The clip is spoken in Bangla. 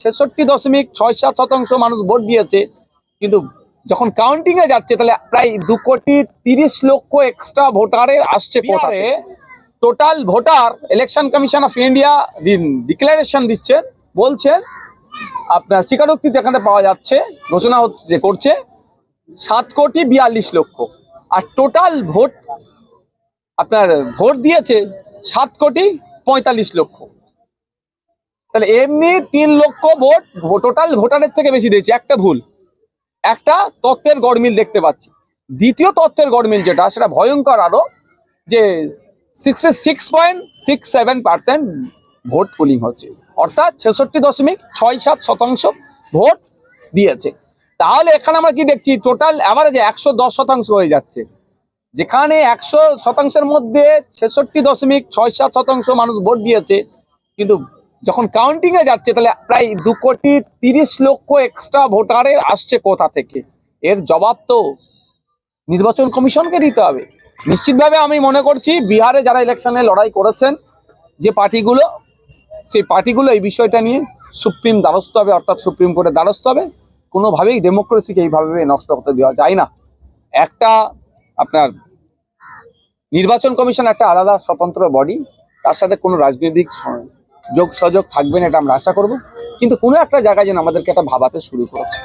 ছেষট্টি দশমিক ছয় সাত শতাংশ মানুষ ভোট দিয়েছে। কিন্তু যখন কাউন্টিং এ যাচ্ছে তাহলে প্রায় দু কোটি তিরিশ লক্ষ এক্সট্রা ভোটারের আসছে কোথায় total voter election commission of India declaration দিচ্ছেন বলছেন আপনার স্বীকারোক্তি যেখানে পাওয়া যাচ্ছে ঘোষণা হচ্ছে করছে সাত কোটি বিয়াল্লিশ লক্ষ। আর টোটাল ভোট আপনার ভোট দিয়েছে সাত কোটি পঁয়তাল্লিশ লক্ষ। তাহলে এমনি তিন লক্ষ ভোট টোটাল ভোটারের থেকে বেশি দিয়েছে, একটা ভুল। একটা তত্ত্বের গড়মিল দেখতে পাচ্ছি। দ্বিতীয় তত্ত্বের গড়মিল যেটা, সেটা ভয়ঙ্কর আরও, যে six point six seven percent vote polling হচ্ছে। অর্থাৎ ছেষট্টি দশমিক ছয় সাত শতাংশ ভোট দিয়েছে। তাহলে এখানে আমরা কি দেখছি? টোটাল অ্যাভারেজে একশো দশ শতাংশ হয়ে যাচ্ছে। যেখানে একশো শতাংশের মধ্যে ছেষট্টি দশমিক ছয় সাত শতাংশ মানুষ ভোট দিয়েছে, কিন্তু যখন কাউন্টিং এ যাচ্ছে, তাহলে প্রায় দু কোটি তিরিশ লক্ষ এক্সট্রা ভোটারের আসছে কোথা থেকে? এর জবাব তো নির্বাচন কমিশনকে দিতে হবে। নিশ্চিতভাবে আমি মনে করছি, বিহারে যারা ইলেকশনে লড়াই করেছেন, যে পার্টিগুলো, সেই পার্টিগুলো এই বিষয়টা নিয়ে সুপ্রিম দ্বারস্থ হবে, অর্থাৎ সুপ্রিম কোর্টের দ্বারস্থ হবে। কোনোভাবেই ডেমোক্রেসিকে এইভাবে নষ্ট হতে দেওয়া যায় না। একটা আপনার নির্বাচন কমিশন একটা আলাদা স্বতন্ত্র বডি তার সাথে কোনো রাজনৈতিক যোগ সহযোগ থাকবেন এটা আমরা আশা করব। কিন্তু কোনো একটা জায়গায় যেন আমাদেরকে একটা ভাবাতে শুরু করেছে।